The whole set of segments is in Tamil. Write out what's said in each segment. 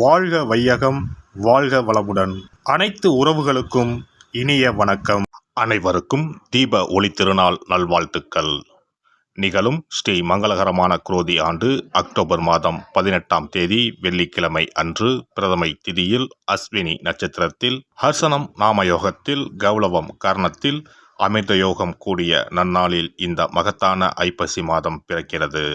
வாழ்க வையகம் வாழ்க வளமுடன். அனைத்து உறவுகளுக்கும் இனிய வணக்கம். அனைவருக்கும் தீப ஒளி திருநாள் நல்வாழ்த்துக்கள். நிகழும் ஸ்ரீ மங்களகரமான குரோதி ஆண்டு அக்டோபர் மாதம் பதினெட்டாம் தேதி வெள்ளிக்கிழமை அன்று பிரதமை திதியில் அஸ்வினி நட்சத்திரத்தில் ஹர்சனம் நாமயோகத்தில் கௌளவம் கர்ணத்தில் அமிர்த யோகம் கூடிய நன்னாளில் இந்த மகத்தான ஐப்பசி மாதம் பிறக்கிறது.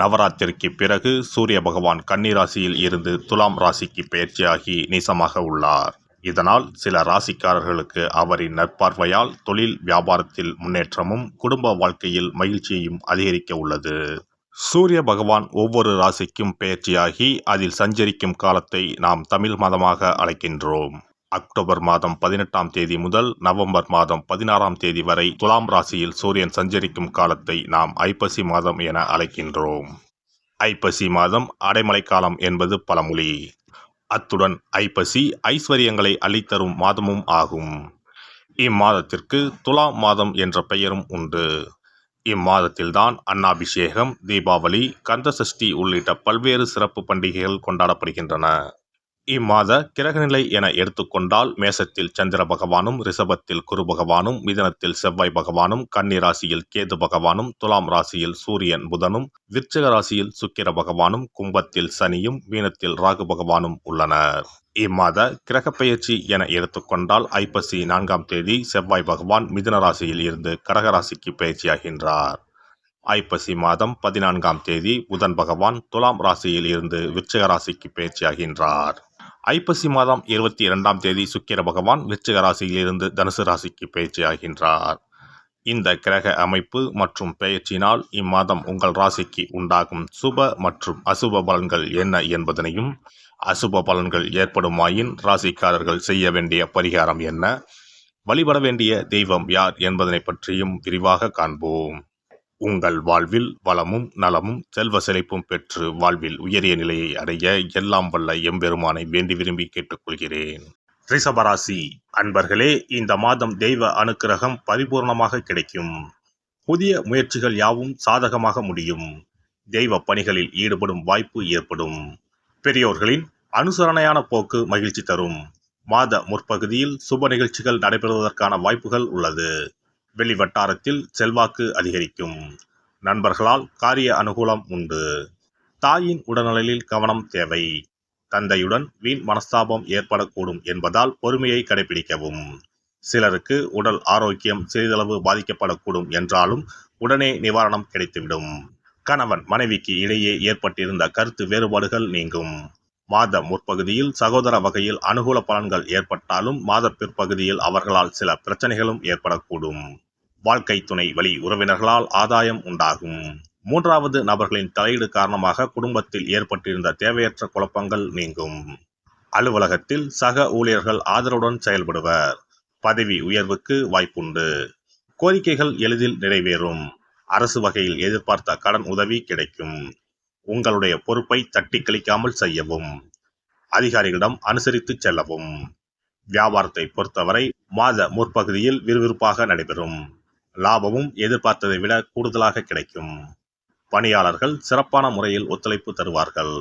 நவராத்திரிக்கு பிறகு சூரிய பகவான் கன்னிராசியில் இருந்து துலாம் ராசிக்கு பயிற்சியாகி நீசமாக உள்ளார். இதனால் சில ராசிக்காரர்களுக்கு அவரின் நற்பார்வையால் தொழில் வியாபாரத்தில் முன்னேற்றமும் குடும்ப வாழ்க்கையில் மகிழ்ச்சியையும் அதிகரிக்க உள்ளது. சூரிய பகவான் ஒவ்வொரு ராசிக்கும் பெயர்ச்சியாகி அதில் சஞ்சரிக்கும் காலத்தை நாம் தமிழ் மதமாக அழைக்கின்றோம். அக்டோபர் மாதம் பதினெட்டாம் தேதி முதல் நவம்பர் மாதம் பதினாறாம் தேதி வரை துலாம் ராசியில் சூரியன் சஞ்சரிக்கும் காலத்தை நாம் ஐப்பசி மாதம் என அழைக்கின்றோம். ஐப்பசி மாதம் அடைமழை காலம் என்பது பழமொழி அத்துடன் ஐப்பசி ஐஸ்வர்யங்களை அளித்தரும் மாதமும் ஆகும். இம்மாதத்திற்கு துலாம் மாதம் என்ற பெயரும் உண்டு. இம்மாதத்தில்தான் அன்னாபிஷேகம் தீபாவளி கந்தசஷ்டி உள்ளிட்ட பல்வேறு சிறப்பு பண்டிகைகள் கொண்டாடப்படுகின்றன. இம்மாத கிரகநிலை என எடுத்துக்கொண்டால் மேசத்தில் சந்திர பகவானும் ரிஷபத்தில் குரு பகவானும் மிதனத்தில் செவ்வாய் பகவானும் கன்னி ராசியில் கேது பகவானும் துலாம் ராசியில் சூரியன் புதனும் விருச்சக ராசியில் சுக்கிர பகவானும் கும்பத்தில் சனியும் மீனத்தில் ராகு பகவானும் உள்ளனர். இம்மாத கிரக என எடுத்துக்கொண்டால் ஐப்பசி நான்காம் தேதி செவ்வாய் பகவான் மிதுன ராசியில் இருந்து கடகராசிக்கு பயிற்சியாகின்றார். ஐப்பசி மாதம் பதினான்காம் தேதி புதன் பகவான் துலாம் ராசியில் இருந்து விருச்சக ராசிக்கு பயிற்சியாகின்றார். ஐப்பசி மாதம் இருபத்தி இரண்டாம் தேதி சுக்கிர பகவான் விச்சிக ராசியிலிருந்து தனுசு ராசிக்கு பயிற்சியாகின்றார் இந்த கிரக அமைப்பு மற்றும் பெயர்ச்சினால் இம்மாதம் உங்கள் ராசிக்கு உண்டாகும் சுப மற்றும் அசுப பலன்கள் என்ன என்பதனையும் அசுப பலன்கள் ஏற்படுமாயின் ராசிக்காரர்கள் செய்ய வேண்டிய பரிகாரம் என்ன? வழிபட வேண்டிய தெய்வம் யார் என்பதனை பற்றியும் விரிவாக காண்போம். உங்கள் வாழ்வில் வளமும் நலமும் செல்வ செழிப்பும் பெற்று வாழ்வில் உயரிய நிலையை அடைய எல்லாம் வல்ல எம்பெருமானை வேண்டி விரும்பி கேட்டுக்கொள்கிறேன். ரிஷபராசி அன்பர்களே இந்த மாதம் தெய்வ அனுக்கிரகம் பரிபூர்ணமாக கிடைக்கும். புதிய முயற்சிகள் யாவும் சாதகமாக முடியும். தெய்வ பணிகளில் ஈடுபடும் வாய்ப்பு ஏற்படும். பெரியோர்களின் அனுசரணையான போக்கு மகிழ்ச்சி தரும். மாத முற்பகுதியில் சுப நிகழ்ச்சிகள் நடைபெறுவதற்கான வாய்ப்புகள் உள்ளது. வெளி வட்டாரத்தில் செல்வாக்கு அதிகரிக்கும். நண்பர்களால் காரிய அனுகூலம் உண்டு. தாயின் உடல்நலில் கவனம் தேவை. தந்தையுடன் வீண் மனஸ்தாபம் ஏற்படக்கூடும் என்பதால் பொறுமையை கடைபிடிக்கவும். சிலருக்கு உடல் ஆரோக்கியம் சிறிதளவு பாதிக்கப்படக்கூடும் என்றாலும் உடனே நிவாரணம் கிடைத்துவிடும். கணவன் மனைவிக்கு இடையே ஏற்பட்டிருந்த கருத்து வேறுபாடுகள் நீங்கும். மாத முற்பகுதியில் சகோதர வகையில் அனுகூல பலன்கள் ஏற்பட்டாலும் மாத பிற்பகுதியில் அவர்களால் சில பிரச்சனைகளும் ஏற்படக்கூடும். வாழ்க்கை துணை வழி உறவினர்களால் ஆதாயம் உண்டாகும். மூன்றாவது நபர்களின் தலையீடு காரணமாக குடும்பத்தில் ஏற்பட்டிருந்த தேவையற்ற குழப்பங்கள் நீங்கும். அலுவலகத்தில் சக ஊழியர்கள் ஆதரவுடன் செயல்படுவர். பதவி உயர்வுக்கு வாய்ப்புண்டு. கோரிக்கைகள் எளிதில் நிறைவேறும். அரசு வகையில் எதிர்பார்த்த கடன் உதவி கிடைக்கும். உங்களுடைய பொறுப்பை தட்டி கழிக்காமல் செய்யவும். அதிகாரிகளிடம் அனுசரித்து செல்லவும். வியாபாரத்தை பொறுத்தவரை மாத முற்பகுதியில் விறுவிறுப்பாக நடைபெறும். லாபமும் எதிர்பார்த்ததை விட கூடுதலாக கிடைக்கும். பணியாளர்கள் சிறப்பான முறையில் ஒத்துழைப்பு தருவார்கள்.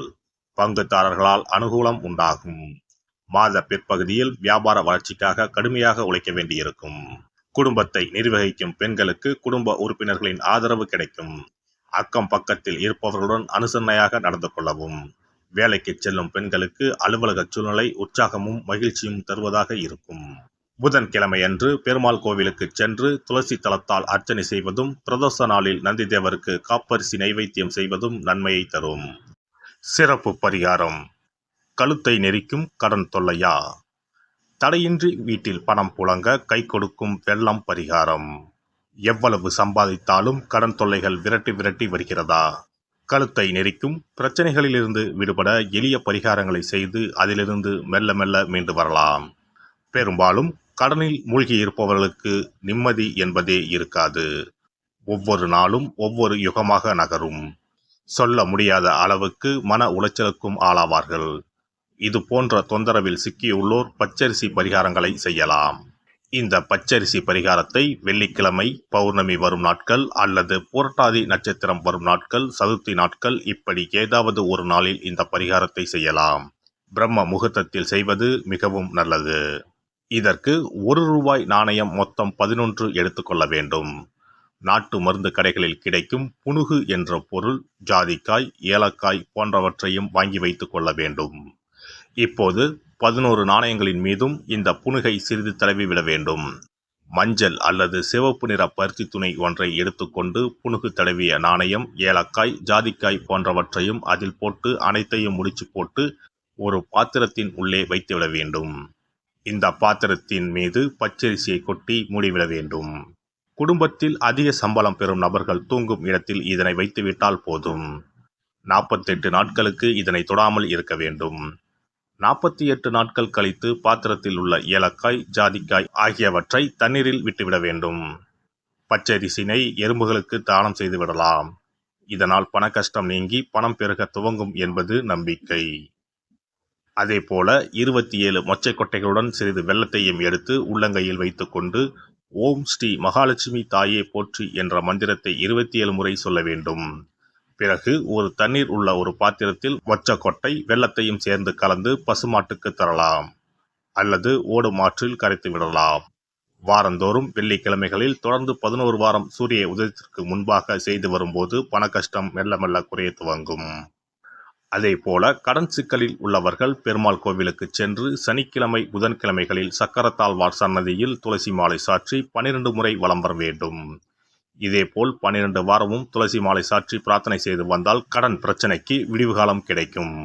பங்குதாரர்களால் அனுகூலம் உண்டாகும். மாத பிற்பகுதியில் வியாபார வளர்ச்சிக்காக கடுமையாக உழைக்க வேண்டியிருக்கும். குடும்பத்தை நிர்வகிக்கும் பெண்களுக்கு குடும்ப உறுப்பினர்களின் ஆதரவு கிடைக்கும். அக்கம் பக்கத்தில் இருப்பவர்களுடன் அனுசரணையாக நடந்து கொள்ளவும். வேலைக்கு செல்லும் பெண்களுக்கு அலுவலக சூழ்நிலை உற்சாகமும் மகிழ்ச்சியும் தருவதாக இருக்கும். புதன்கிழமையன்று பெருமாள் கோவிலுக்கு சென்று துளசி தளத்தால் அர்ச்சனை செய்வதும் பிரதோஷ நாளில் நந்தி தேவருக்கு காப்பரிசி நைவேத்தியம் செய்வதும் நன்மையை தரும். சிறப்பு பரிகாரம். கழுத்தை நெரிக்கும் கடன் தொல்லையா? தடையின்றி வீட்டில் பணம் புழங்க கை கொடுக்கும் வெள்ளம் பரிகாரம். எவ்வளவு சம்பாதித்தாலும் கடன் தொல்லைகள் விரட்டி விரட்டி வருகிறதா? கழுத்தை நெரிக்கும் பிரச்சனைகளிலிருந்து விடுபட எளிய பரிகாரங்களை செய்து அதிலிருந்து மெல்ல மெல்ல மீண்டு வரலாம். பெரும்பாலும் கடனில் மூழ்கி இருப்பவர்களுக்கு நிம்மதி என்பதே இருக்காது. ஒவ்வொரு நாளும் ஒவ்வொரு யுகமாக நகரும். சொல்ல முடியாத அளவுக்கு மன உளைச்சலுக்கும் ஆளாவார்கள். இது போன்ற தொந்தரவில் சிக்கியுள்ளோர் பச்சரிசி பரிகாரங்களை செய்யலாம். இந்த பச்சரிசி பரிகாரத்தை வெள்ளிக்கிழமை பௌர்ணமி வரும் நாட்கள் அல்லது புரட்டாதி நட்சத்திரம் வரும் நாட்கள் சதுர்த்தி நாட்கள் இப்படி ஏதாவது ஒரு நாளில் இந்த பரிகாரத்தை செய்யலாம். பிரம்ம முகூர்த்தத்தில் செய்வது மிகவும் நல்லது. இதற்கு ஒரு ரூபாய் நாணயம் மொத்தம் பதினொன்று எடுத்துக்கொள்ள வேண்டும். நாட்டு மருந்து கடைகளில் கிடைக்கும் புனுகு என்ற பொருள் ஜாதிக்காய் ஏலக்காய் போன்றவற்றையும் வாங்கி வைத்துக் கொள்ள வேண்டும். இப்போது பதினோரு நாணயங்களின் மீதும் இந்த புனுகை சிறிது தடவி விட வேண்டும். மஞ்சள் அல்லது சிவப்பு நிற பருத்தி துணை ஒன்றை எடுத்துக்கொண்டு புனுகு தடவிய நாணயம் ஏலக்காய் ஜாதிக்காய் போன்றவற்றையும் அதில் போட்டு அனைத்தையும் முடிச்சு போட்டு ஒரு பாத்திரத்தின் உள்ளே வைத்துவிட வேண்டும். இந்த பாத்திரத்தின் மீது பச்சரிசியை கொட்டி மூடிவிட வேண்டும். குடும்பத்தில் அதிக சம்பளம் பெறும் நபர்கள் தூங்கும் இடத்தில் இதனை வைத்துவிட்டால் போதும். நாற்பத்தெட்டு நாட்களுக்கு இதனை தொடாமல் இருக்க வேண்டும். நாற்பத்தி எட்டு நாட்கள் கழித்து பாத்திரத்தில் உள்ள ஏலக்காய் ஜாதிக்காய் ஆகியவற்றை தண்ணீரில் விட்டுவிட வேண்டும். பச்சரிசினை எறும்புகளுக்கு தானம் செய்து விடலாம். இதனால் பண கஷ்டம் நீங்கி பணம் பெருக துவங்கும் என்பது நம்பிக்கை. அதேபோல இருபத்தி ஏழு மொச்சை கொட்டைகளுடன் சிறிது வெள்ளத்தையும் எடுத்து உள்ளங்கையில் வைத்துக்கொண்டு ஓம் ஸ்ரீ மகாலட்சுமி தாயே போற்றி என்ற மந்திரத்தை இருபத்தி ஏழு முறை சொல்ல வேண்டும். பிறகு ஒரு தண்ணீர் உள்ள ஒரு பாத்திரத்தில் மொச்சக்கொட்டை வெள்ளத்தையும் சேர்ந்து கலந்து பசுமாட்டுக்கு தரலாம் அல்லது ஓடும் ஆற்றில் கரைத்து விடலாம். வாரந்தோறும் வெள்ளிக்கிழமைகளில் தொடர்ந்து பதினோரு வாரம் சூரிய உதயத்திற்கு முன்பாக செய்து வரும்போது பண கஷ்டம் மெல்ல மெல்ல குறைய துவங்கும். அதேபோல கடன் சிக்கலில் உள்ளவர்கள் பெருமாள் கோவிலுக்கு சென்று சனிக்கிழமை புதன்கிழமைகளில் சக்கரத்தாழ்வார் சன்னதியில் துளசி மாலை சாற்றி பனிரெண்டு முறை வலம் வர வேண்டும். இதேபோல் பனிரெண்டு வாரமும் துளசி மாலை சாற்றி பிரார்த்தனை செய்து வந்தால் கடன் பிரச்சனைக்கு விடிவுகாலம் கிடைக்கும்.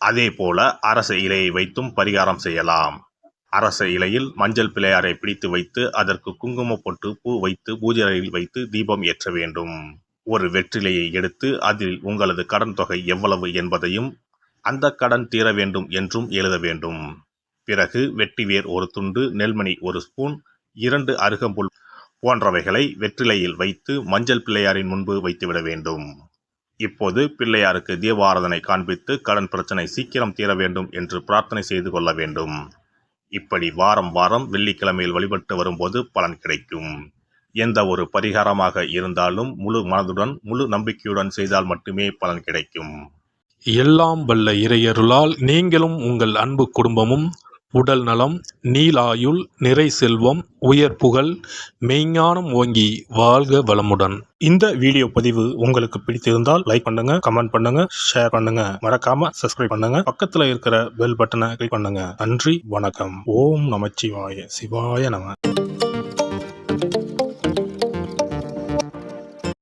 அதே போல அரச இலையை வைத்தும் பரிகாரம் செய்யலாம். அரச இலையில் மஞ்சள் பிள்ளையாரை பிடித்து வைத்து அதற்கு குங்குமப்பொட்டு பூ வைத்து பூஜை அறையில் வைத்து தீபம் ஏற்ற வேண்டும். ஒரு வெற்றிலையை எடுத்து அதில் உங்களது கடன் தொகை எவ்வளவு என்பதையும் அந்த கடன் தீர வேண்டும் என்றும் எழுத வேண்டும். பிறகு வெட்டிவேர் ஒரு துண்டு நெல்மணி ஒரு ஸ்பூன் இரண்டு அருகம்புல் போன்றவைகளை வெற்றிலையில் வைத்து மஞ்சள் பிள்ளையாரின் முன்பு வைத்துவிட வேண்டும். இப்போது பிள்ளையாருக்கு தீபாராதனை காண்பித்து கடன் பிரச்சனை சீக்கிரம் தீர வேண்டும் என்று பிரார்த்தனை செய்து கொள்ள வேண்டும். இப்படி வாரம் வாரம் வெள்ளிக்கிழமையில் வழிபட்டு வரும்போது பலன் கிடைக்கும். எந்த ஒரு பரிகாரமாக இருந்தாலும் முழு மனதுடன் முழு நம்பிக்கையுடன் செய்தால் மட்டுமே பலன் கிடைக்கும். எல்லாம் வல்ல இறையருளால் நீங்களும் உங்கள் அன்பு குடும்பமும் உடல் நலம் நீலாயுள் நிறை செல்வம் உயர் புகழ் மெய்ஞானம் ஓங்கி வாழ்க வளமுடன். இந்த வீடியோ பதிவு உங்களுக்கு பிடித்திருந்தால் லைக் பண்ணுங்க கமெண்ட் பண்ணுங்க ஷேர் பண்ணுங்க. மறக்காம சப்ஸ்கிரைப் பண்ணுங்க. பக்கத்துல இருக்கிற பெல் பட்டனை கிளிக் பண்ணுங்க. நன்றி வணக்கம். ஓம் நமச்சிவாய. சிவாய நம.